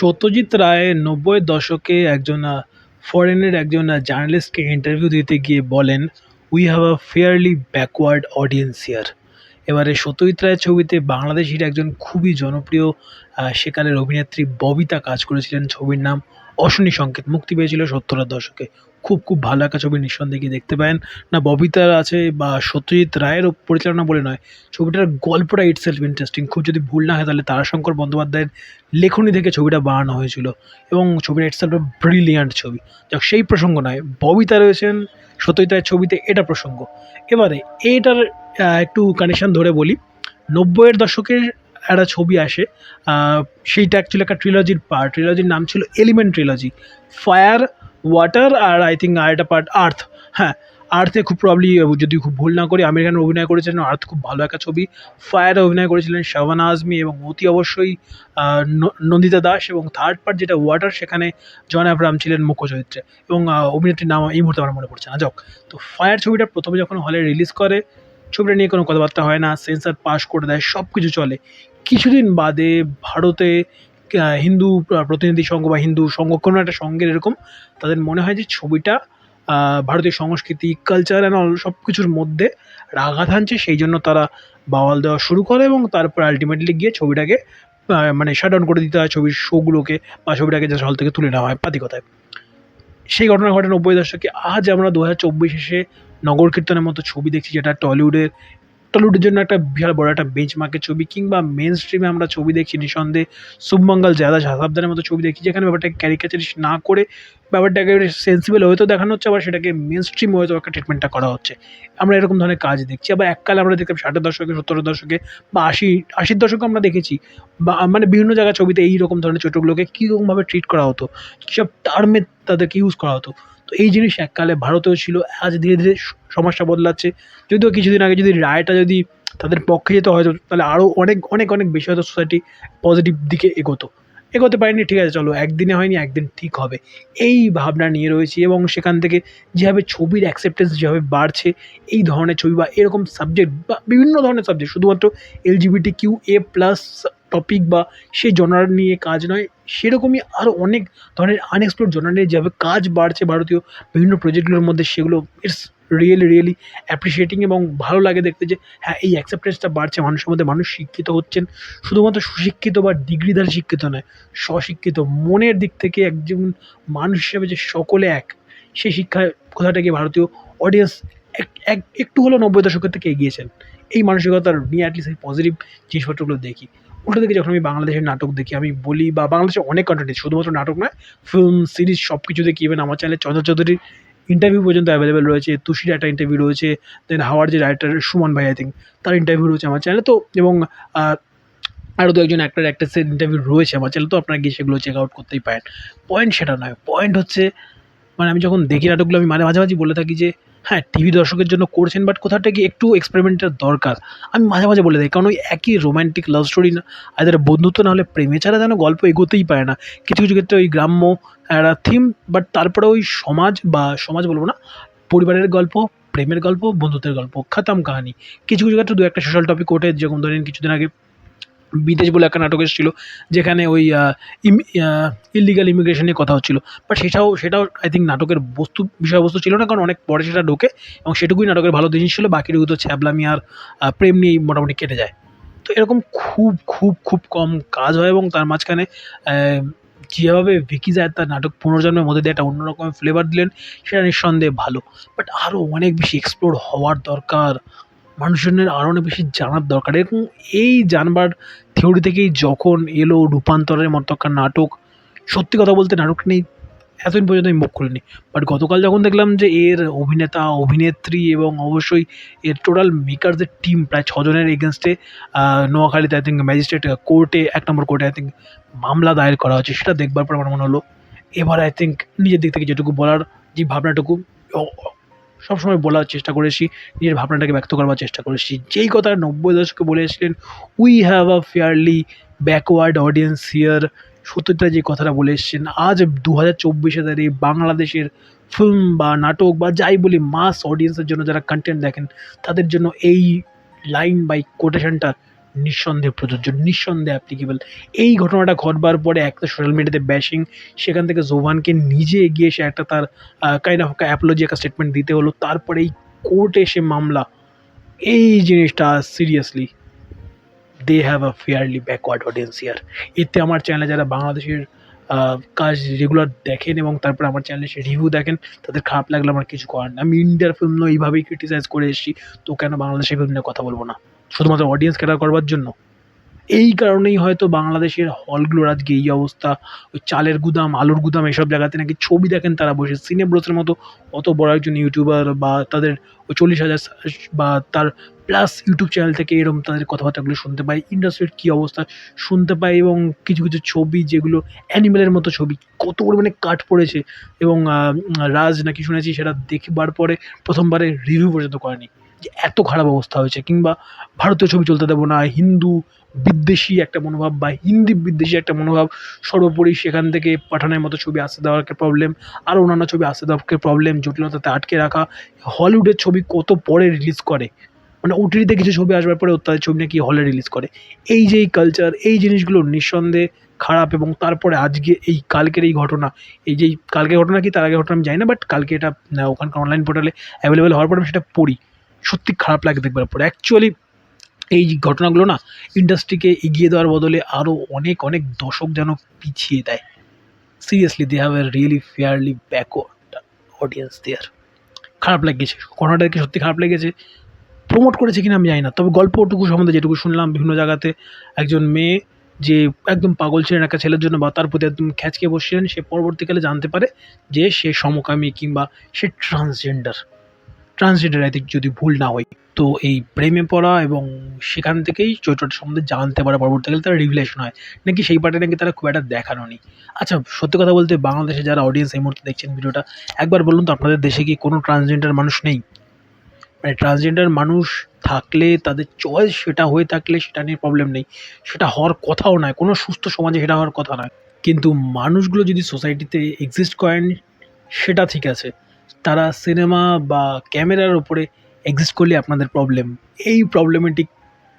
সত্যজিৎ রায় নব্বই দশকে একজন ফরেনের একজন জার্নালিস্টকে ইন্টারভিউ দিতে গিয়ে বলেন we have a fairly backward audience here এবারে সত্যজিৎ রায়ের ছবিতে বাংলাদেশের একজন খুবই জনপ্রিয় সেকালের অভিনেত্রী ববিতা কাজ করেছিলেন। ছবির নাম অশনি সংকেত মুক্তি পেয়েছিল সত্তরের দশকে। খুব খুব ভালো একটা ছবি নিঃসন্দেহে গিয়ে দেখতে পারেন। না, ববিতার আছে বা সত্যজিৎ রায়ের পরিচালনা বলে নয়, ছবিটার গল্পটা ইট সেলফ ইন্টারেস্টিং খুব যদি ভুল না হয় তাহলে তারাশঙ্কর বন্দ্যোপাধ্যায়ের লেখনী থেকে ছবিটা বানানো হয়েছিল এবং ছবিটা ইট সেলফ ব্রিলিয়ান্ট ছবি। যাক, সেই প্রসঙ্গ নয়, ববিতা রয়েছেন সত্যজিৎ রায়ের ছবিতে এটা প্রসঙ্গ। এবারে, এটার একটু কানেকশান ধরে বলি। নব্বইয়ের দশকের একটা ছবি আসে সেইটা অ্যাকচুয়ালি একটা ট্রিলজির পার্ট ট্রিলজির নাম ছিল এলিমেন্ট ট্রিলজি ফায়ার ওয়াটার আর আই থিঙ্ক আর একটা পার্ট আর্থ হ্যাঁ আর্থে খুব প্রবলি যদি খুব ভুল না করি আমির খান অভিনয় করেছিলেন আর্থ খুব ভালো একটা ছবি। ফায়ারে অভিনয় করেছিলেন শাবানা আজমি এবং অতি অবশ্যই নন্দিতা দাস এবং থার্ড পার্ট যেটা ওয়াটার সেখানে জন আব্রাহাম ছিলেন মুখ্য চরিত্রে। এবং অভিনেত্রীর নাম এই মুহূর্তে আমার মনে পড়ছে না। যাক, তো ফায়ার ছবিটা প্রথমে যখন হলে রিলিজ করে ছবিটা নিয়ে কোনো কথাবার্তা হয় না, সেন্সার পাস করে দেয় সব কিছু চলে। কিছুদিন বাদে ভারতে হিন্দু প্রতিনিধি সংঘ বা হিন্দু সংঘ, কোনো একটা সংঘের এরকম তাদের মনে হয় যে ছবিটা ভারতীয় সংস্কৃতি কালচার অ্যান্ড অল সব কিছুর মধ্যে আঘাত হানছে সেই জন্য তারা বাওয়াল দেওয়া শুরু করে এবং তারপর আলটিমেটলি গিয়ে ছবিটাকে মানে শাট ডাউন করে দিতে হয়, ছবির শোগুলোকে বা ছবিটাকে জাস্ট হল থেকে তুলে নেওয়া হয় পাতি কথায়। সেই ঘটনা ঘটে নব্বই দশকে। আজ আমরা দু হাজার চব্বিশ এসে নগর কীর্তনের মতো ছবি দেখছি যেটা টলিউডের টলিউডের জন্য একটা বিশাল বড় একটা বেঞ্চ বেঞ্চমার্কের ছবি কিংবা মেন স্ট্রিমে আমরা ছবি দেখছি নিঃসন্দেহে শুভমঙ্গল জাদা শাসাবদানের মতো ছবি দেখছি যেখানে ব্যাপারটাকে ক্যারিকাচারিস্ট না করে ব্যাপারটাকে সেন্সিবল হয়তো দেখানো হচ্ছে আবার সেটাকে মেন স্ট্রিম হয়তো একটা ট্রিটমেন্টটা করা হচ্ছে। আমরা এরকম ধরনের কাজ দেখছি। আবার এককালে আমরা দেখতাম ষাটের দশকে সত্তরের দশকে বা আশি, আশির দশকে আমরা দেখেছি বা মানে বিভিন্ন জায়গায় ছবিতে এই রকম ধরনের চরিত্রগুলোকে কীরকমভাবে ট্রিট করা হতো কীসব টার্মে তাদেরকে ইউজ করা হতো। তো এই জিনিস এককালে ভারতেও ছিল। আজ ধীরে ধীরে স- সমাজটা বদলাচ্ছে। যদিও কিছুদিন আগে যদি রায়টা যদি তাদের পক্ষে যেত হয়তো, তাহলে আরও অনেক অনেক অনেক বেশি হয়তো সোসাইটি পজিটিভ দিকে এগোতো। এগোতে পারেনি, ঠিক আছে, চলো, একদিনে হয়নি, একদিন ঠিক হবে। এই ভাবনা নিয়ে রয়েছি এবং সেখান থেকে যেভাবে ছবির অ্যাকসেপ্টেন্স যেভাবে বাড়ছে, এই ধরনের ছবি বা এরকম সাবজেক্ট বা বিভিন্ন ধরনের সাবজেক্ট শুধুমাত্র LGBT Q A plus topic বা সেই জনার নিয়ে কাজ নয়, সেরকমই আরও অনেক ধরনের আনএক্সপ্লোর জনার নিয়ে যেভাবে কাজ বাড়ছে ভারতীয় বিভিন্ন প্রজেক্টগুলোর মধ্যে, সেগুলো ইটস রিয়েলি রিয়েলি অ্যাপ্রিসিয়েটিং এবং ভালো লাগে দেখতে যে হ্যাঁ এই অ্যাকসেপ্টেন্সটা বাড়ছে। মানুষের মধ্যে মানুষ শিক্ষিত হচ্ছেন। শুধুমাত্র সুশিক্ষিত বা ডিগ্রিধারী শিক্ষিত নয়, স্বশিক্ষিত। মনের দিক থেকে একজন মানুষ হিসেবে যে সকলে এক, সেই শিক্ষায় কথাটাকে ভারতীয় অডিয়েন্স এক একটু হলেও নব্বই দশকের থেকে এগিয়েছেন। এই মানসিকতার নিয়ে অ্যাটলিস্ট এই পজিটিভ জিনিসপত্রগুলো দেখি। উল্টো দিকে যখন আমি বাংলাদেশের নাটক দেখি, আমি বলি বা বাংলাদেশের অনেক কন্টেন্ট শুধুমাত্র নাটক নয় ফিল্ম সিরিজ সব কিছু দেখি। ইভেন আমার চ্যানেলে চন্দ্র চৌধুরীর ইন্টারভিউ পর্যন্ত অ্যাভেলেবেল রয়েছে, তুষির একটা ইন্টারভিউ রয়েছে দেন হাওয়ার যে রাইটার সুমন ভাই আই থিঙ্ক তার ইন্টারভিউ রয়েছে আমার চ্যানেলে তো, এবং আরও দু একজন অ্যাক্টার অ্যাক্ট্রেসের ইন্টারভিউ রয়েছে আমার চ্যানেলে তো আপনারা গিয়ে সেগুলো চেক আউট করতেই পারেন। পয়েন্ট সেটা নয় পয়েন্ট হচ্ছে মানে আমি যখন দেখি নাটকগুলো, আমি মাঝে মাঝে বলে থাকি যে হ্যাঁ টিভি দর্শকের জন্য করছেন বাট কোথাও থেকে একটু এক্সপেরিমেন্টের দরকার। আমি মাঝে মাঝে বলে দিই, কারণ ওই একই রোম্যান্টিক লাভ স্টোরি না আদের বন্ধুত্ব না হলে প্রেমে ছাড়া যেন গল্প এগোতেই পারে না। কিছু কিছু ক্ষেত্রে ওই গ্রাম্য একটা থিম বাট তারপরে ওই সমাজ বা সমাজ বলব না, পরিবারের গল্প, প্রেমের গল্প, বন্ধুত্বের গল্প, খাতাম কাহানি। কিছু কিছু ক্ষেত্রে দু একটা সোশ্যাল টপিক ওঠে, যেরকম ধরেন কিছুদিন আগে বিদেশ বলে একটা নাটক এসেছিল, যেখানে ওই ইলিগাল ইমিগ্রেশন নিয়ে কথা হচ্ছিল। বাট সেটাও সেটাও আই থিঙ্ক নাটকের বস্তু, বিষয়বস্তু ছিল না, কারণ অনেক পরে সেটা ঢোকে এবং সেটুকুই নাটকের ভালো জিনিস ছিল বাকিটুকু তো ছ্যাবলামি আর প্রেম নিয়েই মোটামুটি কেটে যায়। তো এরকম খুব খুব খুব কম কাজ হয় এবং তার মাঝখানে যেভাবে ভিকি যায় তার নাটক পুনর্জন্মের মধ্যে দিয়ে একটা অন্যরকম ফ্লেভার দিলেন, সেটা নিঃসন্দেহে ভালো। বাট আরও অনেক বেশি এক্সপ্লোর হওয়ার দরকার মানুষজনের আরও অনেক বেশি জানার দরকার। এবং এই জানবার থিওরি থেকেই যখন এলো রূপান্তরের মতো একটা নাটক, সত্যি কথা বলতে নাটকটা নিয়ে এতদিন পর্যন্ত আমি মুখ খুলিনি। বাট গতকাল যখন দেখলাম যে এর অভিনেতা, অভিনেত্রী এবং অবশ্যই এর টোটাল মেকারদের টিম প্রায় ছজনের এগেনস্টে নোয়াখালীতে আই থিঙ্ক ম্যাজিস্ট্রেট কোর্টে এক নম্বর কোর্টে আই থিঙ্ক মামলা দায়ের করা হচ্ছে সেটা দেখবার পর আমার মনে হলো, এবার আই থিঙ্ক নিজের দিক থেকে যেটুকু বলার, যে ভাবনাটুকু সবসময় বলার চেষ্টা করেছি, নিজের ভাবনাটাকে ব্যক্ত করবার চেষ্টা করেছি। যেই কথা নব্বই দশকে বলে এসেছিলেন we have a fairly backward audience here সত্যিটা যে কথাটা বলে এসেছেন, আজ দু হাজার চব্বিশে দাঁড়িয়ে বাংলাদেশের ফিল্ম বা নাটক বা যাই বলি মাস অডিয়েন্সের জন্য যারা কন্টেন্ট দেখেন, তাদের জন্য এই লাইন বাই কোটেশনটা নিঃসন্দেহে প্রযোজ্য, নিঃসন্দেহে অ্যাপ্লিকেবল এই ঘটনাটা ঘটবার পরে একটা সোশ্যাল মিডিয়াতে ব্যাশিং সেখান থেকে জোভানকে নিজে এগিয়ে এসে একটা তার কাইন্ড অফ অ্যাপোলজি একটা স্টেটমেন্ট দিতে হলো। তারপরে এই কোর্টে এসে মামলা। এই জিনিসটা seriously they have a fairly backward audience here এতে আমার চ্যানেলে যারা বাংলাদেশের কাজ রেগুলার দেখেন এবং তারপর আমার চ্যানেলে সে রিভিউ দেখেন, তাদের খারাপ লাগলে আমার কিছু করার নেই আমি ইন্ডিয়ার ফিল্ম এইভাবেই ক্রিটিসাইজ করে এসেছি। তো কেন বাংলাদেশের ফিল্ম নিয়ে কথা বলব না? শুধুমাত্র অডিয়েন্স ক্যাটার করবার জন্য। এই কারণেই হয়তো বাংলাদেশের হলগুলোর আজকে এই অবস্থা, ওই চালের গুদাম, আলুর গুদাম এসব জায়গাতে নাকি ছবি দেখেন তারা বসে। সিনেব্রোসের মতো অত বড় একজন ইউটিউবার বা তাদের ওই চল্লিশ হাজার বা তার প্লাস ইউটিউব চ্যানেল থেকে এরকম তাদের কথাবার্তাগুলো শুনতে পাই ইন্ডাস্ট্রির কী অবস্থা শুনতে পাই এবং কিছু কিছু ছবি যেগুলো অ্যানিমেলের মতো ছবি, কত পরিমাণে কাট পড়েছে এবং রাজ নাকি শুনেছি সেটা দেখবার পরে প্রথমবারে রিভিউ পর্যন্ত করেনি। যে এত খারাপ অবস্থা হয়েছে, কিংবা ভারতীয় ছবি চলতে দেবো না, হিন্দু বিদ্বেষী একটা মনোভাব বা হিন্দি বিদ্বেষী একটা মনোভাব, সর্বোপরি সেখান থেকে পাঠানের মতো ছবি আসতে দেওয়ার একটা প্রবলেম আর অন্যান্য ছবি আসতে দেওয়ার প্রবলেম জটিলতাতে আটকে রাখা, হলিউডের ছবি কত পরে রিলিজ করে? মানে ওটিটিতে কিছু ছবি আসবার পরে তাদের ছবি নাকি হলে রিলিজ করে? এই যে এই কালচার এই জিনিসগুলো নিঃসন্দেহে খারাপ এবং তারপরে আজকে এই কালকের এই ঘটনা, এই যে কালকের ঘটনা কি তার আগে ঘটনা আমি জানি না বাট কালকে এটা ওখানকার অনলাইন পোর্টালে অ্যাভেলেবেল হওয়ার পরে আমি সেটা পড়ি। সত্যি খারাপ লাগে দেখবার পরে অ্যাকচুয়ালি এই ঘটনাগুলো না ইন্ডাস্ট্রিকে এগিয়ে দেওয়ার বদলে আরও অনেক অনেক দশক যেন পিছিয়ে দেয়। Seriously they have a really fairly backward audience there খারাপ লেগেছে। ঘটনাটাকে সত্যি খারাপ লেগেছে। প্রমোট করেছে কিনা আমি জানি না। তবে গল্পটুকু সম্বন্ধে যেটুকু শুনলাম, বিভিন্ন জায়গাতে একজন মেয়ে যে একদম পাগল ছিলেন একটা ছেলের জন্য বা তার প্রতি একদম খ্যাচকে বসছিলেন, সে পরবর্তীকালে জানতে পারে যে সে সমকামী কিংবা সে ট্রান্সজেন্ডার ট্রান্সজেন্ডার আই যদি ভুল না হয়, তো এই প্রেমে পড়া এবং সেখান থেকেই চরিত্রটা সম্বন্ধে জানতে পারে পরবর্তীকালে তারা রিভিলেশন হয়। নাকি সেই পার্টে নাকি তারা খুব একটা দেখানো নেই। আচ্ছা সত্যি কথা বলতে বাংলাদেশে যারা অডিয়েন্স এই মুহূর্তে দেখছেন ভিডিওটা, একবার বলুন তো আপনাদের দেশে কি কোনো ট্রান্সজেন্ডার মানুষ নেই? মানে ট্রান্সজেন্ডার মানুষ থাকলে তাদের চয়েস সেটা হয়ে থাকলে সেটা নিয়ে প্রবলেম নেই। সেটা হওয়ার কথাও নয়, কোনো সুস্থ সমাজে সেটা হওয়ার কথা নয়। কিন্তু মানুষগুলো যদি সোসাইটিতে এক্সিস্ট করেন, সেটা ঠিক আছে। তারা সিনেমা বা ক্যামেরার ওপরে এক্সিস্ট করলে আপনাদের প্রবলেম এই প্রবলেমেটিক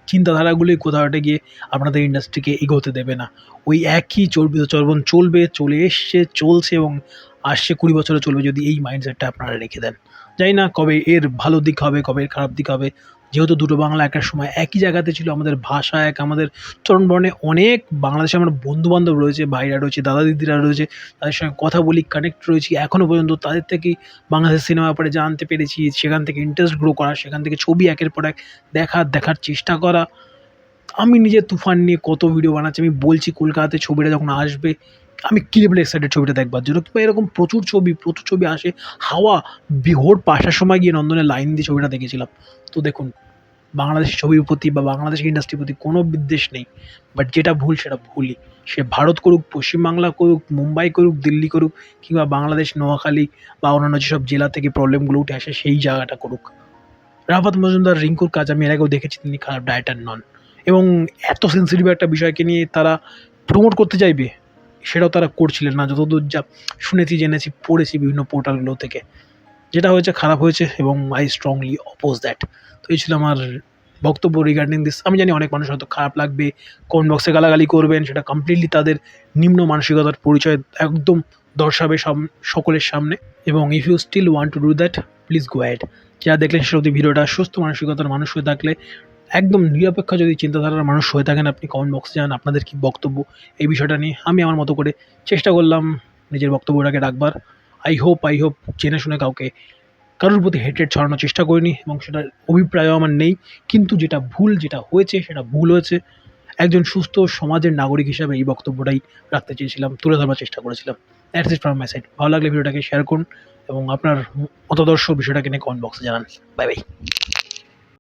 চিন্তাধারাগুলি কোথাও একটা গিয়ে আপনাদের ইন্ডাস্ট্রিকে এগোতে দেবে না। ওই একই চর্বিত চর্বণ চলবে, চলে এসছে, চলছে এবং আসছে কুড়ি বছরে চলবে যদি এই মাইন্ডসেটটা আপনারা রেখে দেন। যাই না, কবে এর ভালো দিক হবে, কবে এর খারাপ দিক হবে যেহেতু দুটো বাংলা একটা সময় একই জায়গাতে ছিল, আমাদের ভাষা এক, আমাদের চরণবর্ণে অনেক বাংলাদেশে আমার বন্ধু বান্ধব রয়েছে, ভাইরা রয়েছে, দাদা দিদিরা রয়েছে, তাদের সঙ্গে কথা বলি কানেক্ট রয়েছি। এখনও পর্যন্ত তাদের থেকেই বাংলাদেশ সিনেমা ব্যাপারে জানতে পেরেছি, সেখান থেকে ইন্টারেস্ট গ্রো করা, সেখান থেকে ছবি একের পর এক দেখার দেখার চেষ্টা করা। আমি নিজে তুফান নিয়ে কত ভিডিও বানাচ্ছি, আমি বলছি কলকাতাতে ছবিটা যখন আসবে আমি কী লেভেল এক্সাইটেড ছবিটা দেখবার জন্য? কিংবা এরকম প্রচুর ছবি প্রচুর ছবি আসে, হাওয়া বিহোর পাশার সময় গিয়ে নন্দনের লাইন দিয়ে ছবিটা দেখেছিলাম। তো দেখুন বাংলাদেশের ছবির প্রতি বা বাংলাদেশের ইন্ডাস্ট্রির প্রতি কোনো বিদ্বেষ নেই। বাট যেটা ভুল, সেটা ভুলই। সে ভারত করুক, পশ্চিমবাংলা করুক, মুম্বাই করুক, দিল্লি করুক, কিংবা বাংলাদেশ, নোয়াখালী বা অন্যান্য যেসব জেলা থেকে প্রবলেমগুলো উঠে আসে, সেই জায়গাটা করুক। রাফাত মজুমদার, রিঙ্কুর কাজ আমি এর আগেও দেখেছি, তিনি খারাপ ডায়েটার নন। এবং এত সেন্সিটিভ একটা বিষয়কে নিয়ে তারা প্রমোট করতে চাইবে? সেটাও তারা করছিলেন না। যতদূর যা শুনেছি, জেনেছি, পড়েছি বিভিন্ন পোর্টালগুলো থেকে। যেটা হয়েছে খারাপ হয়েছে এবং আই স্ট্রংলি অপোজ দ্যাট তো এই ছিল আমার বক্তব্য রিগার্ডিং দিস আমি জানি অনেক মানুষ হয়তো খারাপ লাগবে কোন বক্সে গালাগালি করবেন, সেটা কমপ্লিটলি তাদের নিম্ন মানসিকতার পরিচয় একদম দর্শাবে সাম- সকলের সামনে। এবং if you still want to do that please go ahead যারা দেখলেন সেসব ভিডিওটা সুস্থ মানসিকতার মানুষ হয়ে থাকলে একদম নিরপেক্ষ যদি চিন্তাধারার মানুষ হয়ে থাকেন, আপনি কমেন্ট বক্সে জানান আপনাদের কি বক্তব্য? এই বিষয়টা নিয়ে আমি আমার মতো করে চেষ্টা করলাম নিজের বক্তব্যটাকে রাখবার। আই হোপ আই হোপ জেনে শুনে কাউকে কারোর প্রতি হেট্রেড ছড়ানোর চেষ্টা করিনি এবং সেটার অভিপ্রায়ও আমার নেই। কিন্তু যেটা ভুল, যেটা হয়েছে, সেটা ভুল হয়েছে। একজন সুস্থ সমাজের নাগরিক হিসাবে এই বক্তব্যটাই রাখতে চেয়েছিলাম, তুলে ধরবার চেষ্টা করেছিলাম। That's it from my side ভালো লাগলে ভিডিওটাকে শেয়ার করুন এবং আপনার মতাদর্শ বিষয়টাকে নিয়ে কমেন্ট বক্সে জানান। Bye bye